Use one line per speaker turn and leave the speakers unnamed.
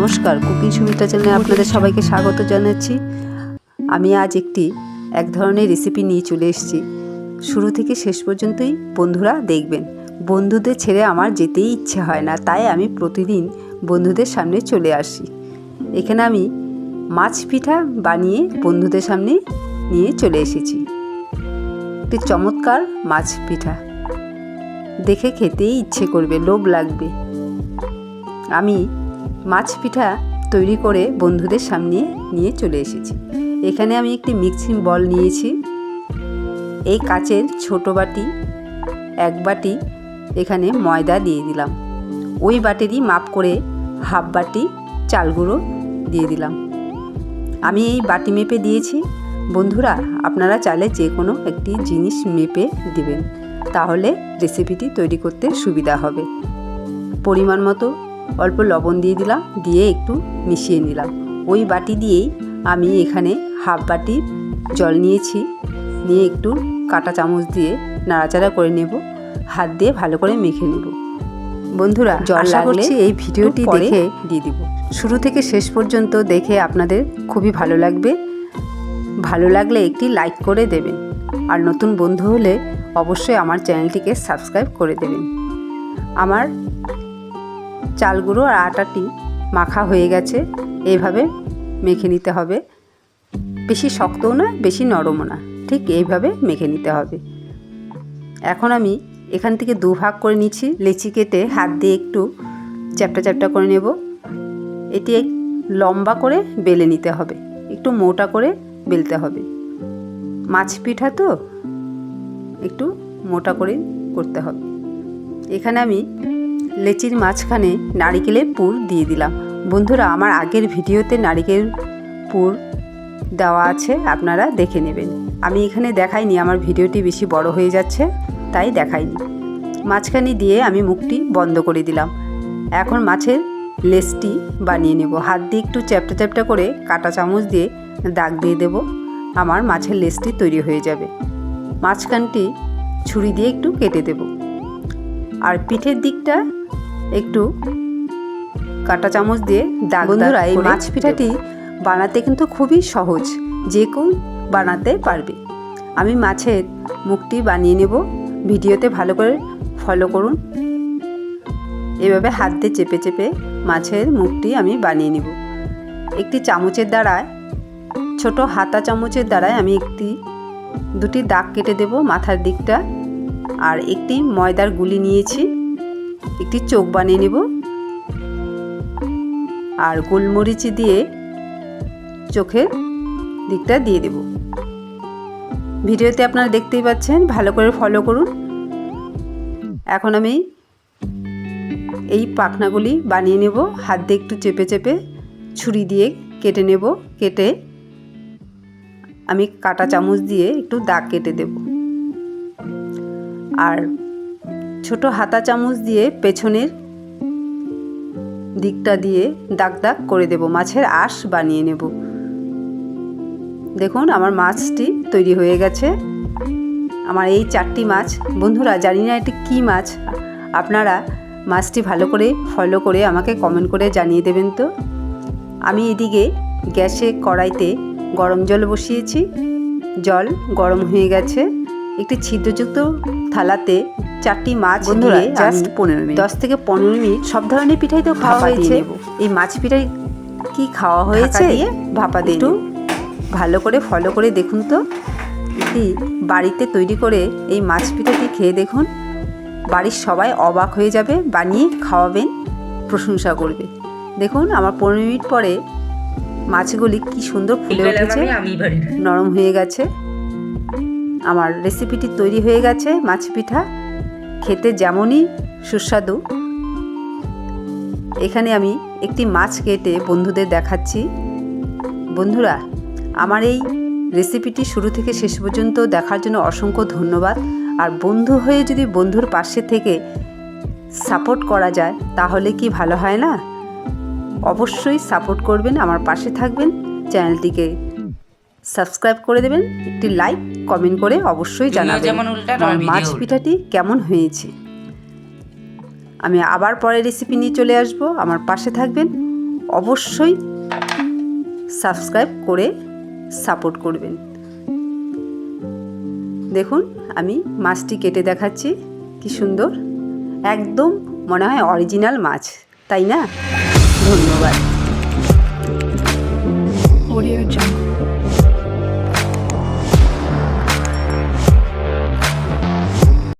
নমস্কার, কুকিং সুমিতা চ্যানেলে আপনাদের সবাইকে স্বাগত জানাচ্ছি। আমি আজ একটি এক ধরনের রেসিপি নিয়ে চলে এসেছি। শুরু থেকে শেষ পর্যন্তই বন্ধুরা দেখবেন। বন্ধুদের ছেড়ে আমার যেতেই ইচ্ছে হয় না, তাই আমি প্রতিদিন বন্ধুদের সামনে চলে আসি। এখানে আমি মাছ পিঠা বানিয়ে বন্ধুদের সামনে নিয়ে চলে এসেছি। একটি চমৎকার মাছ পিঠা। দেখে খেতেই ইচ্ছে করবে, লোভ লাগবে। আমি মাছ পিঠা তৈরি করে বন্ধুদের সামনে নিয়ে চলে এসেছি। এখানে আমি একটি মিক্সিং বল নিয়েছি। এই কাচের ছোট বাটি, এক বাটি এখানে ময়দা দিয়ে দিলাম। ওই বাটিরই মাপ করে হাফ বাটি চাল গুঁড়ো দিয়ে দিলাম। আমি এই বাটি মেপে দিয়েছি। বন্ধুরা, আপনারা চাইলে যে কোনো একটি জিনিস মেপে দিবেন। তাহলে রেসিপিটি তৈরি করতে সুবিধা হবে। পরিমাণ মতো অল্প লবণ দিয়ে দিলাম দিয়ে একটু মিশিয়ে নিলাম। ওই বাটি দিয়েই আমি এখানে হাফ বাটি জল নিয়েছি। নিয়ে একটু কাটা চামচ দিয়ে নাড়াচাড়া করে নেব। হাত দিয়ে ভালো করে মেখে নেব। বন্ধুরা জল লাগলে এই ভিডিওটি দেখে দিয়ে দিব। শুরু থেকে শেষ পর্যন্ত দেখে আপনাদের খুবই ভালো লাগবে। ভালো লাগলে একটি লাইক করে দেবেন। আর নতুন বন্ধু হলে অবশ্যই আমার চ্যানেলটিকে সাবস্ক্রাইব করে দেবেন। আমার চাল গুঁড়ো আর আটাটি মাখা হয়ে গেছে। এইভাবে মেখে নিতে হবে। বেশি শক্তও না, বেশি নরমও না, ঠিক এইভাবে মেখে নিতে হবে। এখন আমি এখান থেকে দু ভাগ করে নিচ্ছি। লেচি কেটে হাত দিয়ে একটু চ্যাপটা চ্যাপটা করে নেব। এটি লম্বা করে বেলে নিতে হবে। একটু মোটা করে বেলতে হবে। মাছ পিঠা তো, একটু মোটা করে করতে হবে। এখানে আমি লেচির মাঝখানে নারিকেলের পুর দিয়ে দিলাম। বন্ধুরা, আমার আগের ভিডিওতে নারিকেল পুর দেওয়া আছে, আপনারা দেখে নেবেন। আমি এখানে দেখাইনি, আমার ভিডিওটি বেশি বড় হয়ে যাচ্ছে, তাই দেখাইনি। মাঝখানে দিয়ে আমি মুখটি বন্ধ করে দিলাম। এখন মাছের লেসটি বানিয়ে নেব। হাত দিয়ে একটু চ্যাপটা চ্যাপটা করে কাটা চামচ দিয়ে দাগ দিয়ে দেব। আমার মাছের লেসটি তৈরি হয়ে যাবে। মাঝখানটি ছুরি দিয়ে একটু কেটে দেব। আর পিঠের দিকটা একটু কাটা চামচ দিয়ে দাগ বন্ধুরা এই মাছ পিঠাটি বানাতে কিন্তু খুবই সহজ। যে কেউ বানাতে পারবে। আমি মাছের মুখটি বানিয়ে নেব। ভিডিওতে ভালো করে ফলো করুন। এভাবে হাত দিয়ে চেপে চেপে মাছের মুখটি আমি বানিয়ে নেব। একটি চামচের দ্বারায় ছোট হাতা চামচের দ্বারায় আমি একটি দুটি দাগ কেটে দেব মাথার দিকটা। আর একটি ময়দার গুলি নিয়েছি। একটি চোখ বানিয়ে নেব। আর গোলমরিচ দিয়ে চোখের দিকটা দিয়ে দেব। ভিডিওতে আপনারা দেখতেই পাচ্ছেন, ভালো করে ফলো করুন। এখন আমি এই পাখনাগুলি বানিয়ে নেব। হাত দিয়ে একটু চেপে চেপে ছুরি দিয়ে কেটে নেব। কেটে আমি কাটা চামচ দিয়ে একটু দাগ কেটে দেব। আর ছোট হাতা চামচ দিয়ে পেছনের দিকটা দিয়ে দাগ দাগ করে দেব, মাছের আঁশ বানিয়ে নেব। দেখুন, আমার মাছটি তৈরি হয়ে গেছে। আমার এই চারটি মাছ, বন্ধুরা, জানি না এটি কী মাছ। আপনারা মাছটি ভালো করে ফলো করে আমাকে কমেন্ট করে জানিয়ে দেবেন তো। আমি এদিকে গ্যাসে কড়াইতে গরম জল বসিয়েছি। জল গরম হয়ে গেছে। একটি ছিদ্রযুক্ত থালাতে চারটি মাছ
বন্ধুরা,
দিয়ে আমি
15 মিনিট।
দশ থেকে পনেরো মিনিট সব ধরনের পিঠাই তো খাওয়া হয়েছে। এই মাছ পিঠাই কি খাওয়া হয়েছে? ভাপা দিয়ে একটু ভালো করে ফলো করে দেখুন তো। কি বাড়িতে তৈরি করে এই মাছ পিঠাটি খেয়ে দেখুন। বাড়ির সবাই অবাক হয়ে যাবে বানিয়ে খাওয়াবেন প্রশংসা করবে। দেখুন আমার পনেরো মিনিট পরে মাছগুলি কি সুন্দর ফুলে উঠেছে। নরম হয়ে গেছে। আমার রেসিপিটি তৈরি হয়ে গেছে মাছ পিঠা। খেতে যেমনই সুস্বাদু। এখানে আমি একটি মাছ কেটে বন্ধুদের দেখাচ্ছি। বন্ধুরা, আমার এই রেসিপিটি শুরু থেকে শেষ পর্যন্ত দেখার জন্য অসংখ্য ধন্যবাদ। আর বন্ধু হয়ে যদি বন্ধুর পাশে থেকে সাপোর্ট করা যায়, তাহলে কি ভালো হয় না? অবশ্যই সাপোর্ট করবেন, আমার পাশে থাকবেন। চ্যানেলটিকে সাবস্ক্রাইব করে দেবেন একটি লাইক কমেন্ট করে অবশ্যই জানাবেন। মাছ পিঠাটি কেমন হয়েছে? আমি আবার পরের রেসিপি নিয়ে চলে আসব। আমার পাশে থাকবেন অবশ্যই সাবস্ক্রাইব করে সাপোর্ট করবেন। দেখুন আমি মাছটি কেটে দেখাচ্ছি কি সুন্দর। একদম মনে হয় অরিজিনাল মাছ তাই না? ধন্যবাদ।